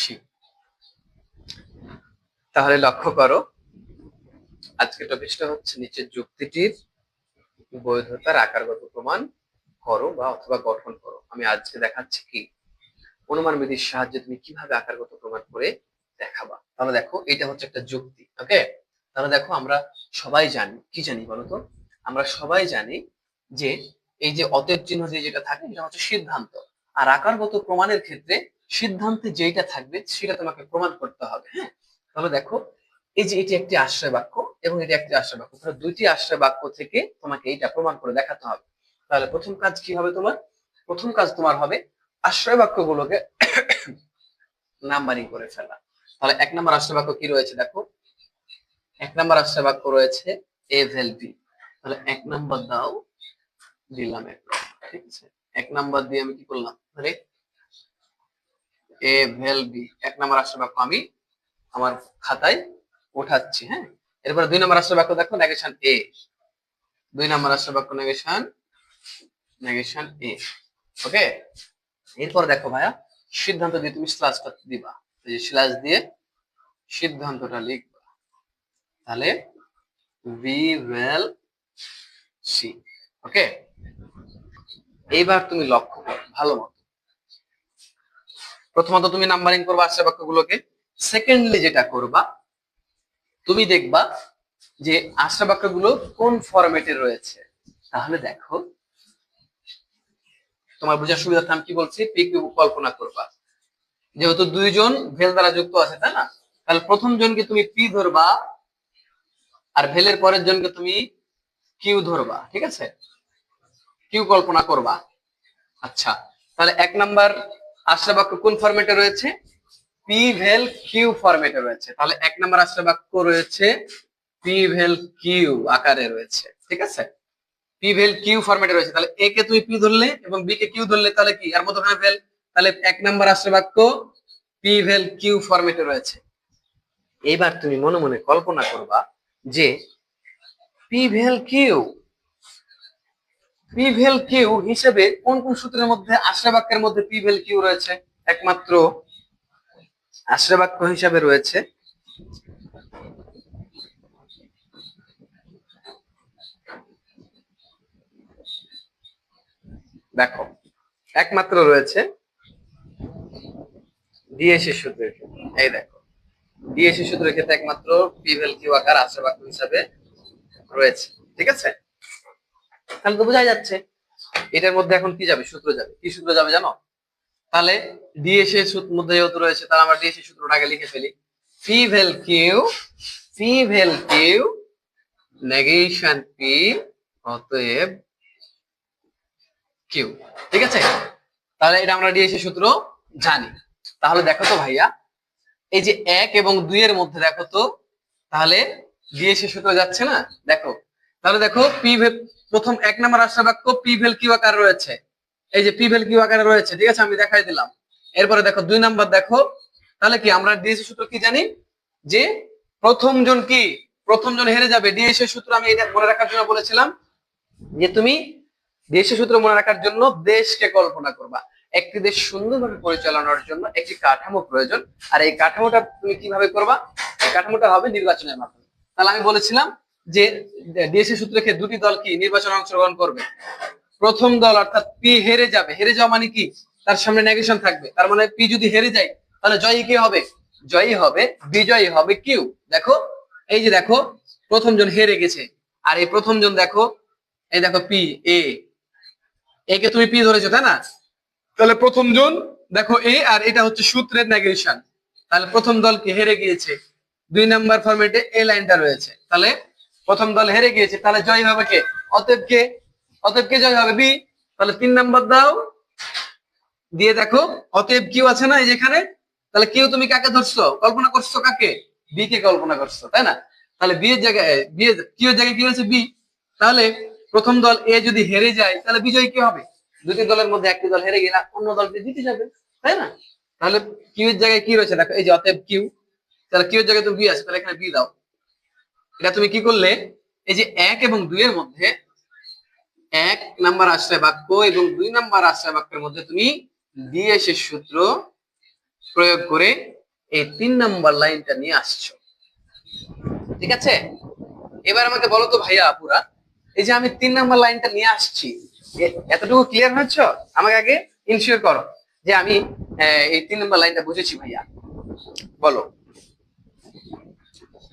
C তাহলে লক্ষ্য করো আজকে টপিকটা হচ্ছে নিচের যুক্তিটির বৈধতার আকারগত প্রমাণ করো বা অথবা গঠন করো। আমি আজকে দেখাচ্ছি কি? অনুমান বিধির সাহায্যে তুমি কীভাবে আকারগত প্রমাণ করে দেখাবা? তাহলে দেখো এটা হচ্ছে একটা যুক্তি, ওকে? তাহলে দেখো, আমরা সবাই জানি, কি জানি বলতো আমরা সবাই জানি যে এই যে অতএব চিহ্ন দিয়ে যেটা থাকে, এটা হচ্ছে সিদ্ধান্ত। আর আকারগত প্রমাণের ক্ষেত্রে সিদ্ধান্তে যেটা থাকবে সেটা তোমাকে প্রমাণ করতে হবে হ্যাঁ? তাহলে দেখো, এই যে এটি একটি আশ্রয় বাক্য এবং এটি একটি আশ্রয় বাক্য, তাহলে দুইটি আশ্রয় বাক্য থেকে তোমাকে এইটা প্রমাণ করে দেখাতে হবে। তাহলে প্রথম কাজ কি হবে তোমার? প্রথম কাজ তোমার হবে আশ্রয় বাক্যগুলোকে নাম্বারিং করে ফেলা। তাহলে এক নম্বর আশ্রয় বাক্য কি রয়েছে দেখো? এক নম্বর আশ্রয় বাক্য রয়েছে এ ভেল বি তাহলে এক নম্বর দাও, দিলাম এক ঠিক আছে? এক নাম্বার দিয়ে আমি কি করলাম? তাহলে এ ভেল বি। এক নম্বর আশ্রয় বাক্য আমি আমার খাতায় ওঠাচ্ছি হ্যাঁ? এরপরে দুই নম্বর আশ্রয় বাক্য দেখো নেগেশন এ দুই নম্বর আশ্রয় বাক্য নেগেশন নেগেশন এ ওকে এরপর দেখো ভাইয়া, সিদ্ধান্ত দিয়ে তুমি স্ল্যাশটা দিবা। যে স্ল্যাশ দিয়ে সিদ্ধান্তটা লিখবা। তাহলে ভি ওয়েল সি ওকে এইবার তুমি লক্ষ্য করো, ভালো মতো। প্রথমত তুমি নাম্বারিং করবা আশ্রয় বাক্যগুলোকে। সেকেন্ডলি যেটা করবা, তুমি দেখবা যে আশ্রয় বাক্যগুলো কোন ফরম্যাটে রয়েছে। তাহলে দেখো, তোমার বোঝার সুবিধার্থে আমি কি বলছি? পিক কল্পনা করবা। যেহেতু দুইজন ভেল দ্বারা যুক্ত আছে, তাই না? তাহলে প্রথম জনকে তুমি পি ধরবা আর ভেলের পরের জনকে তুমি কিউ ধরবা, ঠিক আছে? কিউ কল্পনা করবা। আচ্ছা তাহলে এক নাম্বার আশ্রয় বাক্য কোন ফরম্যাটে রয়েছে? পি ভেল কিউ ফরম্যাটে রয়েছে। তাহলে এক নম্বর আশ্রয় বাক্য রয়েছে পি ভেল কিউ আকারে রয়েছে, ঠিক আছে? পি ভেল কিউ ফরম্যাটে রয়েছে। তাহলে এ কে তুমি পি ধরলে এবং বি কে কিউ ধরলে তাহলে কি? আর মধ্যখানে ভেল তাহলে এক নম্বর আশ্রয় বাক্য পি ভেল কিউ ফরম্যাটে রয়েছে। এবার তুমি মনে মনে কল্পনা করবা যে পি ভেল কিউ পি ভেল কিউ হিসেবে কোন কোন সূত্রের মধ্যে আশ্রয় বাক্যের মধ্যে পি ভেল কিউ রয়েছে? একমাত্র আশ্রয় বাক্য হিসাবে রয়েছে। দেখো, একমাত্র রয়েছে ডিএসি সূত্রের এই দেখো ডিএসি সূত্রের ক্ষেত্রে একমাত্র পিভেল কিউ আকার আশ্রয় বাক্য হিসাবে রয়েছে। ঠিক আছে? তাহলে তো বোঝাই যাচ্ছে। এটার মধ্যে এখন কি যাবে? সূত্র যাবে। কি সূত্র যাবে জানো? তাহলে ডিএসএ সূত্র মধ্যে যেহেতু রয়েছে, তাহলে আমরা ডিএসএ সূত্রটা আগে লিখে ফেলি। P vel Q P vel Q negation P অতএব কিউ ঠিক আছে? তাহলে এটা আমরা ডিএসএ সূত্র জানি। তাহলে দেখো তো ভাইয়া, এই যে এক এবং দুই এর মধ্যে দেখো তো, তাহলে ডিএসএ সূত্র যাচ্ছে না? দেখো। তাহলে দেখো পি প্রথম এক নম্বর আশ্রয় বাক্য পি ভেল কিউ আকার রয়েছে। এই যে পি ভেল কিউ আকারে রয়েছে, ঠিক আছে? আমি দেখাই দিলাম। এরপরে দেখো, দুই নাম্বার দেখো। তাহলে কি, আমরা ডিএসএ সূত্র কি জানি? যে প্রথম জন কি? প্রথম জন হেরে যাবে। ডিএসএ সূত্র আমি এটা মনে রাখার জন্য বলেছিলাম যে তুমি দেশের সূত্র মনে রাখার জন্য দেশকে কল্পনা করবা। একটি দেশ সুন্দরভাবে পরিচালনার জন্য একটি কাঠামো প্রয়োজন। আর এই কাঠামোটা তুমি কীভাবে করবা? এই কাঠামোটা হবে নির্বাচনের মাধ্যমে। তাহলে আমি বলেছিলাম যে দেশের সূত্রে দুটি দল কি নির্বাচনে অংশগ্রহণ করবে? প্রথম দল অর্থাৎ পি হেরে যাবে। হেরে যাওয়া মানে কি? তার সামনে নেগেশন থাকবে। তার মানে পি যদি হেরে যায়, তাহলে জয়ী কি হবে? জয়ী হবে বিজয়ী হবে কিউ দেখো, এই যে দেখো, প্রথম জন হেরে গেছে। আর এই প্রথম জন দেখো, এই দেখো পি এ একে তুমি পি ধরেছো, তাই না? তাহলে প্রথম জন দেখো এ আর এটা হচ্ছে সূত্রের নেগেশন তাহলে প্রথম দল কি হেরে গিয়েছে? দুই নাম্বার ফরম্যাটে এ লাইনটা রয়েছে। তাহলে প্রথম দল হেরে গিয়েছে, তাহলে জয় হবে কে? অতএব কে? অতএব কে জয় হবে? বি? তাহলে তিন নাম্বার দাও। দিয়ে দেখো, অতএব কিউ আছে না এই যেখানে তাহলে কিউ তুমি কাকে ধরছো? কল্পনা করছ কাকে? বি কে কল্পনা করছ, তাই না? তাহলে বি এর জায়গায়, বি এর, কিউ জায়গায় কি হয়েছে বি। তাহলে প্রথম দল এ যদি হেরে যায়, তাহলে বিজয় কি হবে? দুটি দলের মধ্যে একটি দল হেরে গেলে অন্য দলটি জিতে যাবে, তাই না? তাহলে কিউ এর জায়গায় কি রয়েছে, দেখো, এই যে অতএব কিউ। তাহলে কিউ এর জায়গায় তুমি বি আছে, তাহলে এখানে বি দাও। এটা তুমি কি করলে? এই যে এক এবং দুই এর মধ্যে এক নাম্বার আশ্রয় বাক্য এবং দুই নাম্বার আশ্রয় বাক্যের মধ্যে তুমি ডিএস এর সূত্র প্রয়োগ করে এই তিন নাম্বার লাইনটা নিয়ে আসছো। ঠিক আছে? এবার আমাকে বলো তো ভাইয়া, আপুরা, এই যে আমি তিন নাম্বার লাইনটা নিয়ে আসছি এতটুকু ক্লিয়ার হয়েছ? আমাকে আগে ইনশিওর করো যে আমি এই তিন নাম্বার লাইনটা বুঝেছি ভাইয়া। বলো।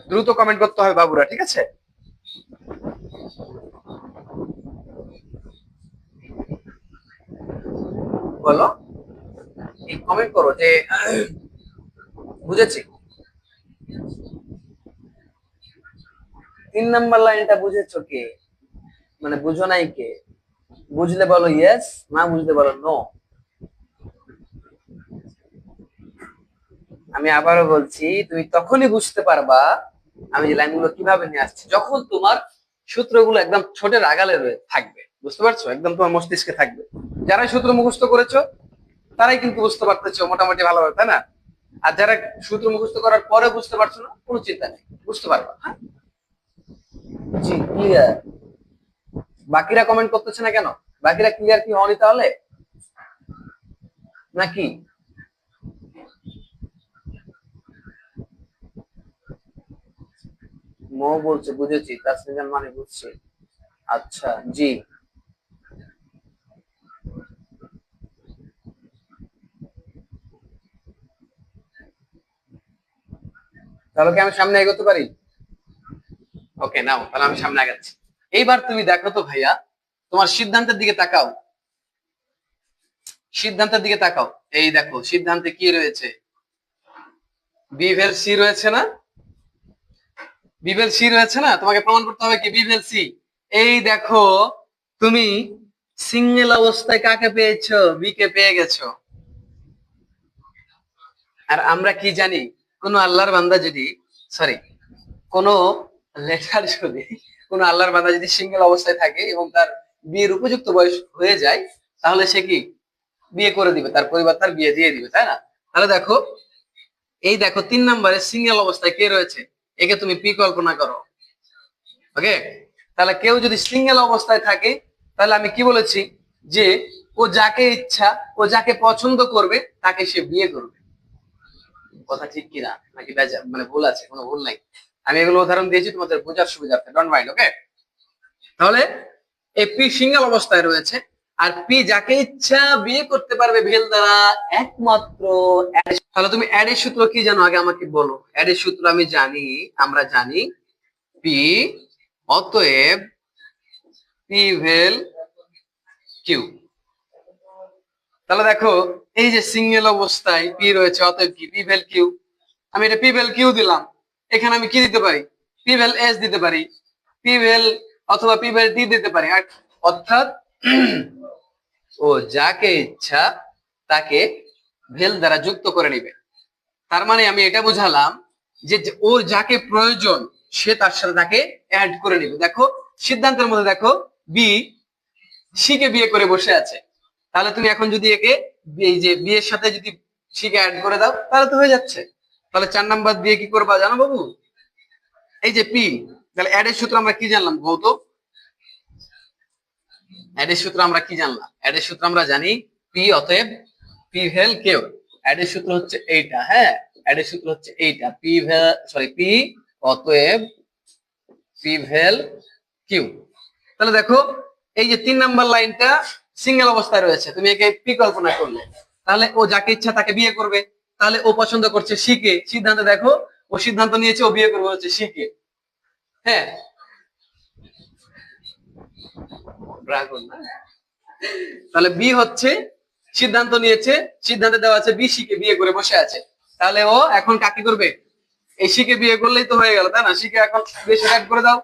দ্রুত কমেন্ট করতে হবে বাবুরা, ঠিক আছে? বলো। এই কমেন্ট করো যে, বুঝেছি। তিন নাম্বার লাইনটা বুঝেছ কে? মানে বুঝো নাই কে? বুঝলে বলো ইয়েস না বুঝলে বলো নো আমি আবারও বলছি, তুমি তখনই বুঝতে পারবা আমি যে লাইনগুলো কীভাবে নিয়ে আসছি, যখন তোমার সূত্রগুলো একদম ছোটের আগালে থাকবে, বুঝতে পারছ? একদম তোমার মস্তিষ্কে থাকবে। যারাই সূত্র মুখস্থ করেছ, তারাই কিন্তু বুঝতে পারতেছো মোটামুটি ভালোভাবে, তাই না? আর যারা সূত্র মুখস্থ করার পরে বুঝতে পারছ না, কোনো চিন্তা নেই, বুঝতে পারবা হ্যাঁ? জি ক্লিয়ার বাকিরা কমেন্ট করতেছে না কেন? বাকিরা ক্লিয়ার কি হয়নি তাহলে? নাকি? মো বলছে, বুঝেছি তাসমিজান মানে বুঝছি। আচ্ছা জি। তাহলে কি আমি সামনে এগোতে পারি? ওকে, নাও, তাহলে আমি সামনে আগাচ্ছি। এইবার তুমি দেখো তো ভাইয়া, তোমার সিদ্ধান্তের দিকে তাকাও। সিদ্ধান্তের দিকে তাকাও। এই দেখো, সিদ্ধান্তে কি রয়েছে? বিভেল সি রয়েছে না? বিভেল সি রয়েছে না? তোমাকে প্রমাণ করতে হবে কি? B vel C. এই দেখো, তুমি সিঙ্গেল অবস্থায় কাকে পেয়েছ? বি কে পেয়ে গেছো। আর আমরা কি জানি? কোন আল্লাহর বান্দা যদি সরি কোন লেটার যদি, কোন আল্লাহর বান্দা যদি সিঙ্গেল অবস্থায় থাকে এবং তার বিয়ের উপযুক্ত বয়স হয়ে যায়, তাহলে সে কি? বিয়ে করে দিবে, তার পরিবার তার বিয়ে দিয়ে দিবে, তাই না? তাহলে দেখো, এই দেখো, তিন নম্বরে সিঙ্গেল অবস্থায় কে রয়েছে? একে তুমি পি কল্পনা করো। ওকে? তাহলে কেউ যদি সিঙ্গেল অবস্থায় থাকে, তাহলে আমি কি বলেছি? যে ও যাকে ইচ্ছা, ও যাকে পছন্দ করবে, তাকে সে বিয়ে করবে। কথা ঠিক কিনা? নাকি বেজা মানে ভুল আছে? কোনো ভুল নাই। আমি এগুলো উদাহরণ দিয়েছি, তোমাদের বোঝার সুবিধার্থে। ডন্ট মাইন্ড ওকে তাহলে এই পি সিঙ্গেল অবস্থায় রয়েছে। আর পি যাকে ইচ্ছা বিয়ে করতে পারবে ভেল দ্বারা একমাত্র তাহলে তুমি অ্যাডের সূত্র কি জানো? আগে আমাকে বলো। অ্যাডের সূত্র আমি জানি, আমরা জানি। পি, অতএব পি ভেল কিউ তাহলে দেখো, এই যে সিঙ্গেল অবস্থায় পি রয়েছে, অতএব কি? পি ভেল কিউ আমি এটা পি ভেল কিউ দিলাম। এখানে আমি কি দিতে পারি? পি ভেল এস দিতে পারি। পি ভেল অথবা পি ভেল ডি দিতে পারি। অর্থাৎ ও যাকে ইচ্ছা তাকে ভেল দ্বারা যুক্ত করে নিবে। তার মানে আমি এটা বুঝালাম যে ওর যাকে প্রয়োজন, সে তার সাথে তাকে অ্যাড করে নিবে। দেখো, সিদ্ধান্তের মধ্যে দেখো বি সিকে বিয়ে করে বসে আছে। তাহলে তুমি এখন যদি একে এই যে বিয়ের সাথে যদি সিকে অ্যাড করে দাও, তাহলে তো হয়ে যাচ্ছে। তাহলে চার নাম্বার দিয়ে কি করবা জানো বাবু? এই যে পি তাহলে অ্যাডের সূত্র আমরা কি জানলাম? বলতো অ্যাডের সূত্র আমরা কি জানলাম? অ্যাডের সূত্র আমরা জানি পি অতএব পি ভেল কেউ? অ্যাডের সূত্র হচ্ছে এইটা হ্যাঁ? অ্যাডের সূত্র হচ্ছে এইটা। পি ভেল সরি পি অতএব পি ভেল কিউ তাহলে দেখো, এই যে তিন নাম্বার লাইনটা সিঙ্গেল অবস্থায় রয়েছে। তুমি একে পি কল্পনা করলে। তাহলে ও যাকে ইচ্ছা তাকে বিয়ে করবে। তাহলে ও পছন্দ করছে শিকে সিদ্ধান্ত দেখো, ও সিদ্ধান্ত নিয়েছে ও বিয়ে করবে হচ্ছে শিকে হ্যাঁ? ড্রাগন না? তাহলে বি হচ্ছে, সিদ্ধান্ত নিয়েছে, সিদ্ধান্ত দেওয়া আছে বি শিকে বিয়ে করে বসে আছে। তাহলে ও এখন কাকে করবে? এই শিকে বিয়ে করলেই তো হয়ে গেল, তাই না? শিকে এখন বেশি অ্যাড করে দাও।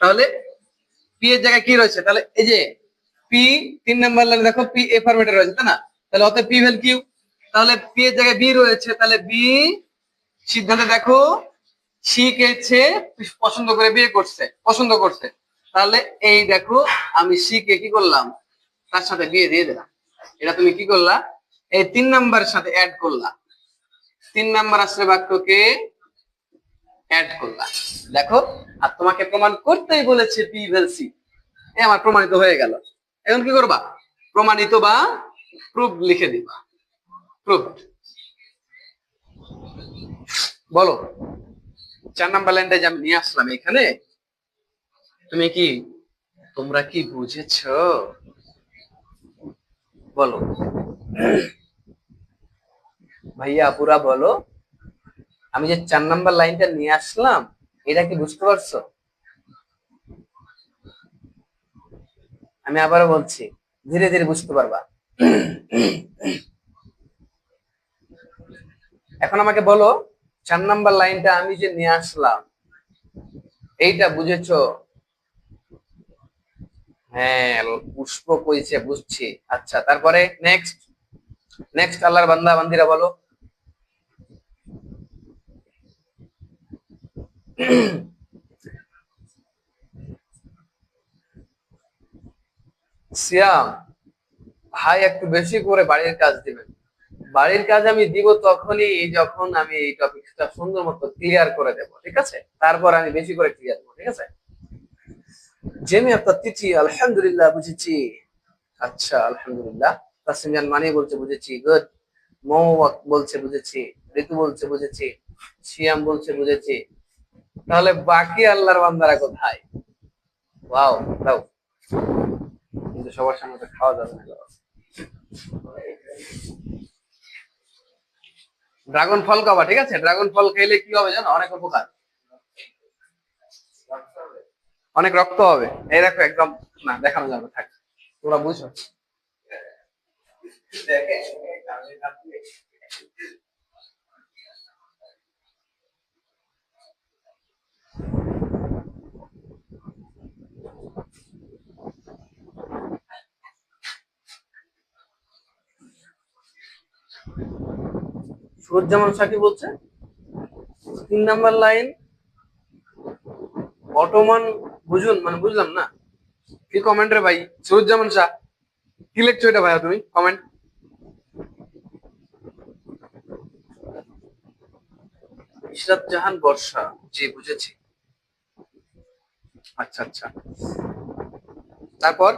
তাহলে পি এর জায়গায় কি রয়েছে? তাহলে এই যে পি, তিন নাম্বার লাইনে দেখো, পি এ ফরম্যাটে রয়েছে, তাই না? তাহলে অতএব পি ভ্যাল কিউ? তাহলে পি এর জায়গায় বি রয়েছে, তাহলে বি সিদ্ধান্তে দেখো কেছে পছন্দ করে বিয়ে করছে, পছন্দ করছে। তাহলে এই দেখো, আমি সি কে কি করলাম? তার সাথে বিয়ে দিয়ে দিলাম। এটা তুমি কি করলা? এই তিন নাম্বারের সাথে অ্যাড করলা। তিন নাম্বার আসলে বাক্যকে অ্যাড করলা। দেখো, আর তোমাকে প্রমাণ করতেই বলেছে পি সি এ আমার প্রমাণিত হয়ে গেল। এখন কি করবা? প্রমাণিত বা প্রুফ লিখে দিবা। প্রুফ বলো। চার নাম্বার লাইনটা যে আমি নিয়ে আসলাম এখানে তুমি কি, তোমরা কি বুঝেছ? বলো। ভাইয়া, আপুরা, বলো। আমি যে চার নাম্বার লাইনটা নিয়ে আসলাম, এটা কি বুঝতে পারছ? আমি আবারও বলছি, ধীরে ধীরে বুঝতে পারবা। এখন আমাকে বলো, চার নাম্বার লাইনটা আমি যে নিয়ে আসলাম, এইটা বুঝেছ? হ্যাঁ পুষ্প কইছে, বুঝছি। আচ্ছা তারপরে নেক্সট নেক্সট আল্লাহর বান্দা, বান্দিরা বলো। সিয়াম, ভাই, একটু বেশি করে বাড়ির কাজ দিবেন। বাড়ির কাজ আমি দিব তখনই যখন আমি এই টপিকটা সুন্দর মতো ক্লিয়ার করে দেব, ঠিক আছে? তারপর আমি বেশি করে ক্লিয়ার দেবো ঠিক আছে? জেমি আপনার তিথি, আলহামদুলিল্লাহ বুঝেছি। আচ্ছা আলহামদুলিল্লাহ। তাসমিয়ান মানে বলছে বুঝেছি গুড মৌ বলছে বুঝেছি, ঋতু বলছে বুঝেছি শিয়াম বলছে বুঝেছি। তাহলে বাকি আল্লাহর বান্দারা কোথায়? ওয়াও দাও। কিন্তু সবার সামনে তো খাওয়া যাবে না। ড্রাগন ফল খাবা, ঠিক আছে? ড্রাগন ফল খেলে কি হবে জানো? অনেক উপকার। অনেক রক্ত হবে। এই দেখো, একদম, না, দেখানো যাবে, থাক। তোমরা বুঝো। সুরজ্জামান শাহ কি বলছে, তিন নাম্বার লাইন অটোমান বুঝুন মানে বুঝলাম না। কি কমেন্ট রে ভাই? সুরুজ্জামান শাহ, কি লিখছো এটা ভাইয়া তুমি? কমেন্ট ইশরাত জাহান বর্ষা, জি, বুঝেছি। আচ্ছা আচ্ছা। তারপর?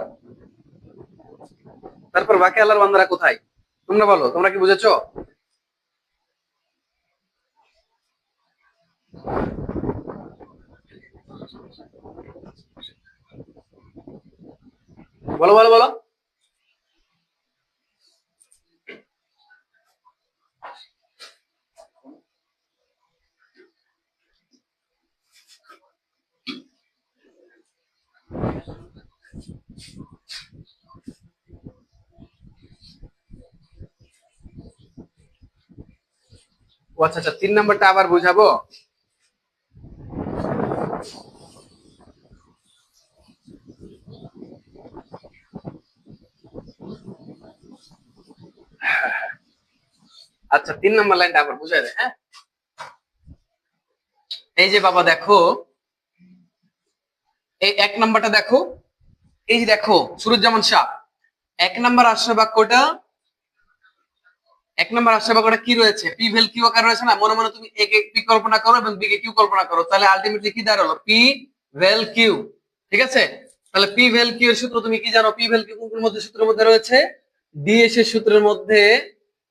তারপর বাকি আল্লাহর বান্দারা কোথায়? তোমরা বলো, তোমরা কি বুঝেছ? বলো বলো বলো ও আচ্ছা আচ্ছা তিন নাম্বারটা আবার বুঝাবো আচ্ছা তিন নাম্বার লাইনটা আবার বুঝাই দেয় হ্যাঁ? এই যে বাবা দেখো, এই এক নাম্বারটা দেখো, এই যে দেখো, সুরুজ্জামান শাহ। এক নাম্বার আশ্রয় বাক্যটা এক নম্বর আশ্রয় বাক্যটা কি রয়েছে? পি ভেল কিউ আকার রয়েছে না? মনে মনে তুমি এ কে পি কল্পনা করো এবং বি কে কিউ কল্পনা করো। তাহলে আলটিমেটলি কি দাঁড়াল? পি ভেল কিউ, ঠিক আছে? তাহলে পি ভেল কিউ এর সূত্র তুমি কি জানো? পি ভেল কিউ কোন মধ্যে সূত্রের মধ্যে রয়েছে? ডিএস এর সূত্রের মধ্যে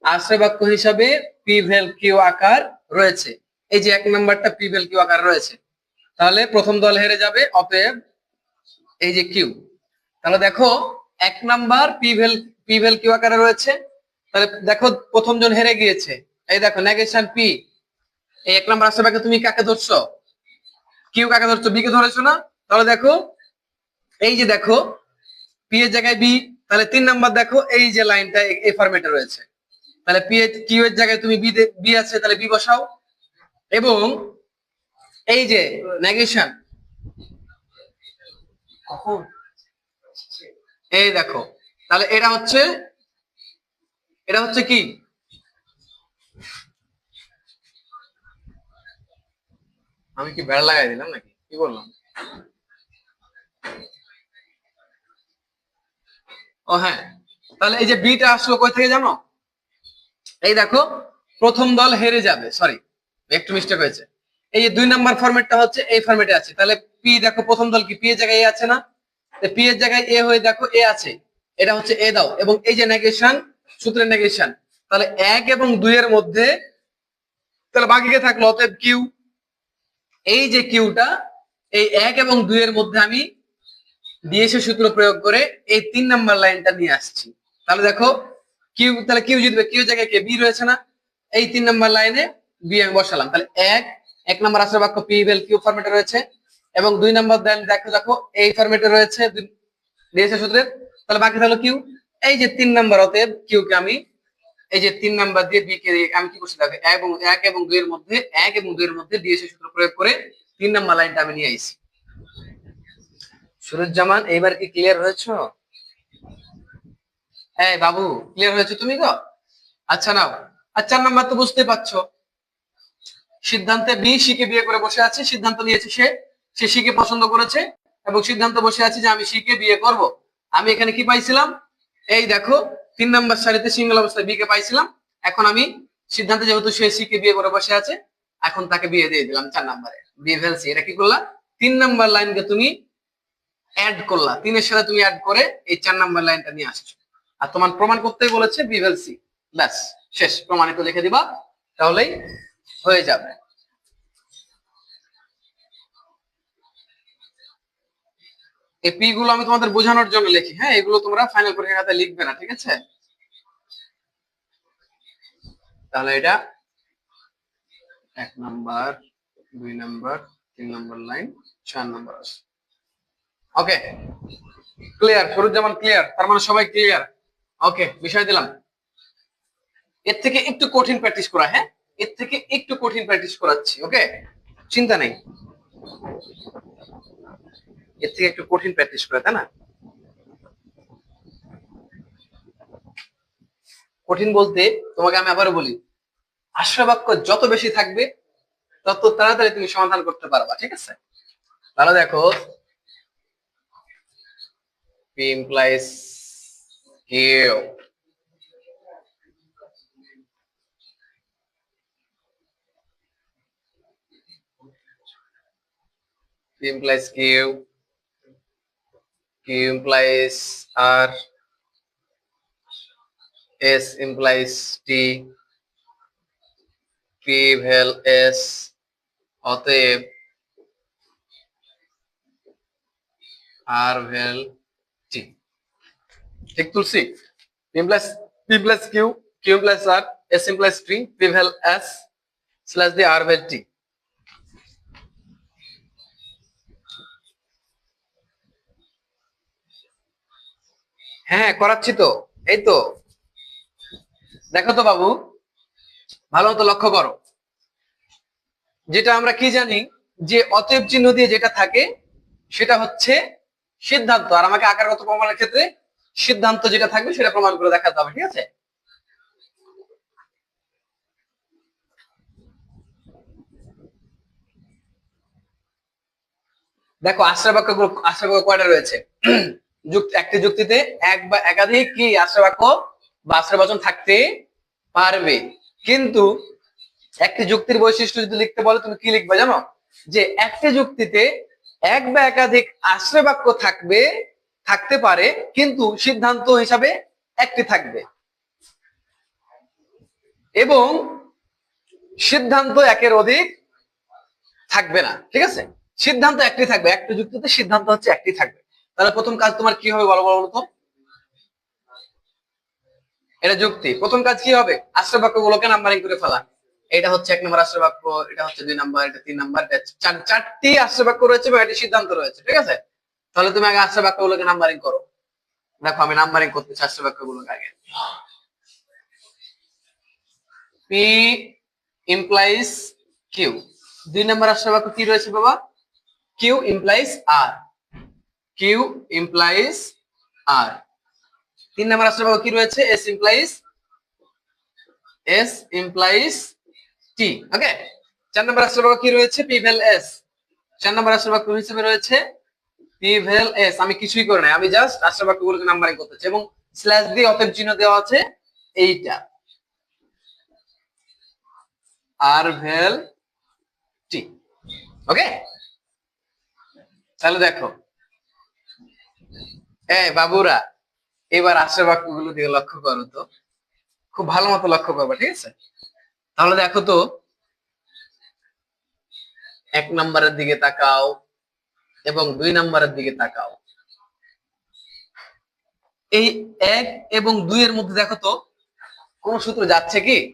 আশ্রয় বাক্য হিসাবে পি ভেল কিউ আকার রয়েছে। এই যে এক নাম্বারটা পি ভেল কিউ আকার রয়েছে। তাহলে প্রথম দল হেরে যাবে, অতএব এই যে কিউ। তাহলে দেখো, এক number P vel P vel Q আকারে রয়েছে। তাহলে দেখো, প্রথম জন হেরে গিয়েছে। এই দেখো, নেগেশন পি। এই এক নাম্বার আশ্রয় বাক্যে তুমি কাকে ধরছো? কিউ কাকে ধরছো? বি কে ধরেছো না? তাহলে দেখো, এই যে দেখো, পি এর জায়গায় বি। তাহলে তিন নাম্বার দেখো, এই যে লাইনটা এই ফরম্যাটে রয়েছে। তাহলে পি এর কিউ এর জায়গায় তুমি বি বি আছে তাহলে বি বসাও। এবং এই যে নেগেশন কখন? এই দেখো তাহলে এটা হচ্ছে এটা হচ্ছে কি? আমি কি বেড়া লাগাই দিলাম নাকি? কি বললাম? ও হ্যাঁ তাহলে এই যে বিটা আসলো কই থেকে জানো? এই দেখো, প্রথম দল হেরে যাবে সরি একটু মিস্টেক হয়েছে। এই যে দুই নাম্বার ফরম্যাটটা হচ্ছে, এই ফরম্যাটে আছে। তাহলে পি দেখো, প্রথম দল কি পি এর জায়গায় এ আছে না? পি এর জায়গায় এ হয়ে দেখো এ আছে। এটা হচ্ছে এ দাও। এবং এই যে নেগেশন সূত্রের নেগেশন তাহলে এক এবং দুই এর মধ্যে, তাহলে বাকি কে থাকল? অতএব কিউ এই যে কিউটা এই এক এবং দুই এর মধ্যে আমি ডিএসএ সূত্র প্রয়োগ করে এই তিন নাম্বার লাইনটা নিয়ে আসছি। তাহলে দেখো কিউ, তাহলে কিউ জিতবে, কিউ জায়গায় কে? বি রয়েছে না। এই তিন নাম্বার লাইনে বি আমি বসালাম। তাহলে এক এক নাম্বার আসলে বাক্য পি ভেল কিউ ফরম্যাটে রয়েছে। এবং দুই নাম্বার দেন, দেখো দেখো, এই ফরম্যাটে রয়েছে ডিএসএ সূত্রের। তাহলে বাকি থাকল কিউ এই যে তিন নাম্বার অতএব কিউ কে আমি এই যে তিন নাম্বার দিয়ে বি কে আমি কি করছি? দেখো এবং এক এবং দুই এর মধ্যে, এক এবং দুই এর মধ্যে ডিএসএ সূত্র প্রয়োগ করে তিন নাম্বার লাইনটা আমি নিয়ে আইছি। সুরুজ্জামান এইবার কি ক্লিয়ার হয়েছ? এই বাবু ক্লিয়ার হয়েছে তুমি তো আচ্ছা নাও, আর চার নাম্বার তো বুঝতে পারছ। সিদ্ধান্তে বি শিকে বিয়ে করে বসে আছে, সিদ্ধান্ত নিয়েছে সে সে শিকে পছন্দ করেছে, এবং সিদ্ধান্ত বসে আছে যে আমি শিকে বিয়ে করব। আমি এখানে কি পাইছিলাম? এই দেখো, তিন নাম্বার সারিতে সিঙ্গেল অবস্থায় বি কে পাইছিলাম। এখন আমি সিদ্ধান্তে যেহেতু সে শিকে বিয়ে করে বসে আছে, এখন তাকে বিয়ে দিয়ে দিলাম চার নাম্বারে। বিয়ে ফেলছি, এটা কি করলা? তিন নাম্বার লাইনকে তুমি অ্যাড করলা। তিনের সাথে তুমি অ্যাড করে এই চার নাম্বার লাইনটা নিয়ে আসছো। আর তোমার প্রমাণ করতেই বলেছে বিভেল সি ব্যাস, শেষ, প্রমাণিত লিখে দিবা, তাহলেই হয়ে যাবে। এই পি গুলো আমি তোমাদের বোঝানোর জন্য লিখি হ্যাঁ? এগুলো তোমরা ফাইনাল পরীক্ষার খাতায় লিখবে না, ঠিক আছে? তাহলে এটা এক নাম্বার, দুই নাম্বার, তিন নাম্বার লাইন, চার নাম্বার আছে ওকে ক্লিয়ার সরুজ্জামান ক্লিয়ার তার মানে সবাই ক্লিয়ার ওকে বিষয় দিলাম। এর থেকে একটু কঠিন প্র্যাকটিস করা হ্যাঁ? এর থেকে একটু কঠিন প্র্যাকটিস করাচ্ছি ওকে চিন্তা নেই। এর থেকে একটু কঠিন প্র্যাকটিস করা, তাই না? কঠিন বলতে তোমাকে আমি আবারও বলি আশ্রয় বাক্য যত বেশি থাকবে, তত তাড়াতাড়ি তুমি সমাধান করতে পারবা, ঠিক আছে? তাহলে দেখো P implies Q. P implies Q. Q implies R. S implies T. P vel S. অতএব আর ভেল টি ঠিক plus plus Q Q plus R S implies T P S the R vel T হ্যাঁ করাচ্ছি তো। এই তো। দেখো তো বাবু, ভালো মতো লক্ষ্য করো। যেটা আমরা কি জানি, যে অতএব চিহ্ন দিয়ে যেটা থাকে, সেটা হচ্ছে সিদ্ধান্ত। আর আমাকে আকারগত প্রমাণের ক্ষেত্রে সিদ্ধান্ত যেটা থাকবে সেটা প্রমাণ করে দেখাতে হবে, ঠিক আছে? দেখো আশ্রয় বাক্য আশ্রয় বাক্য কয়টা রয়েছে? একটি যুক্তিতে এক বা একাধিক কি আশ্রয় বাক্য বা আশ্রয় বচন থাকতে পারবে? কিন্তু একটি যুক্তির বৈশিষ্ট্য যদি লিখতে বলে, তুমি কি লিখবে জানো? যে একটি যুক্তিতে এক বা একাধিক আশ্রয় বাক্য থাকবে থাকতে পারে, কিন্তু সিদ্ধান্ত হিসাবে একটি থাকবে। এবং সিদ্ধান্ত একের অধিক থাকবে না, ঠিক আছে? সিদ্ধান্ত একটি থাকবে, একটি যুক্তিতে সিদ্ধান্ত হচ্ছে একটি থাকবে। তাহলে প্রথম কাজ তোমার কি হবে বলো বলো এটা যুক্তি। প্রথম কাজ কি হবে? আশ্রয় বাক্যগুলোকে নাম্বারিং করে ফেলা। এটা হচ্ছে এক নম্বর আশ্রয় বাক্য এটা হচ্ছে দুই নাম্বার, এটা তিন নাম্বার চার চারটি আশ্রয় বাক্য রয়েছে বা একটি সিদ্ধান্ত রয়েছে, ঠিক আছে? তাহলে তুমি আগে আশ্রয় বাক্যগুলোকে নাম্বারিং করো। দেখো, আমি নাম্বারিং করতেছি আশ্রয় বাক্যগুলোকে আগে। পি ইমপ্লাইজ কিউ দুই নম্বর আশ্রয় বাক্য কি রয়েছে বাবা? Q implies R Q implies R তিন নম্বর আশ্রয় বাক্য কি রয়েছে? S implies S implies T okay চার নম্বর আশ্রয় বাক্য কি রয়েছে? পি ভেল এস চার নম্বর আশ্রয় বাক্য হিসেবে রয়েছে পি ভেল এস আমি কিছুই করে নাই। আমি জাস্ট আশ্রয় বাক্যগুলোকে নাম্বারিং করতেছি এবং স্ল্যাশ দিয়ে অতএব চিহ্ন দেওয়া আছে এইটা। আর টি ওকে তাহলে দেখো। এই বাবুরা, এবার বাক্যগুলো দিকে লক্ষ্য করো তো। খুব ভালো মতো লক্ষ্য করবা, ঠিক আছে? তাহলে দেখো তো, এক নাম্বারের দিকে তাকাও। এবং দুই নাম্বারের দিকে তাকাও। এই এক এবং দুই এর মধ্যে দেখো তো, কোন সূত্র যাচ্ছে কি?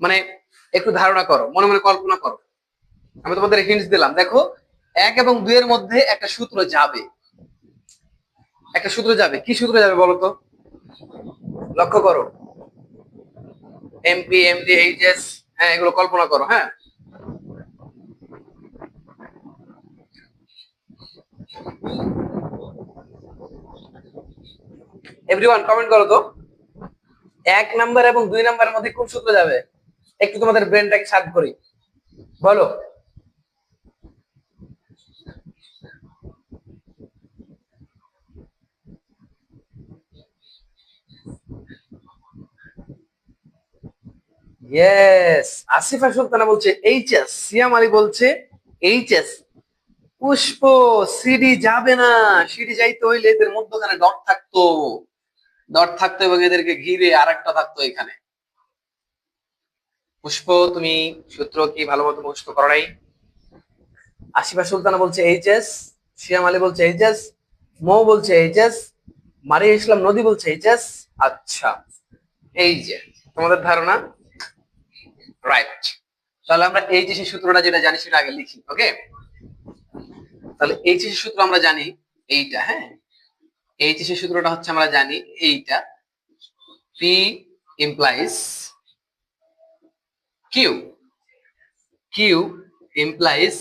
মানে একটু ধারণা করো, মনে মনে কল্পনা করো। আমি তোমাদের হিন্টস দিলাম। দেখো, এক এবং দুই এর মধ্যে একটা সূত্র যাবে। একটা সূত্র যাবে। কি সূত্র যাবে বলো তো? লক্ষ্য করো। এমপি এমডি এইচএস হ্যাঁ এগুলো কল্পনা করো হ্যাঁ। এভরিওয়ান কমেন্ট করো তো। এক নাম্বার এবং দুই নাম্বারের মধ্যে কোন সূত্র যাবে? একটু তোমাদের ব্রেনটাকে শার্প করি। বলো। ইয়েস আসিফা সুলতানা বলছে এইচএস সিয়াম আলী বলছে এইচএস পুষ্প, সিডি যাবে না। সিডি যাইতে হইলে এদের মধ্যখানে ডট থাকতো। ডট থাকতো এবং এদেরকে ঘিরে আরেকটা থাকতো এখানে। পুষ্প, তুমি সূত্র কি ভালো মতো মুখস্থ করো নাই? আসিফা সুলতানা বলছে এইচএস সিয়াম আলী বলছে এইচএস, মৌ বলছে এইচএস, মারিয়া ইসলাম নদী বলছে এইচএস। আচ্ছা এই যে, তোমাদের ধারণা? রাইট তাহলে আমরা এইচএস এর সূত্রটা যেটা জানি সেটা আগে লিখি ওকে তাহলে এইচএসি সূত্র আমরা জানি এইটা হ্যাঁ? এইচএসি সূত্রটা হচ্ছে আমরা জানি এইটা। P implies Q Q implies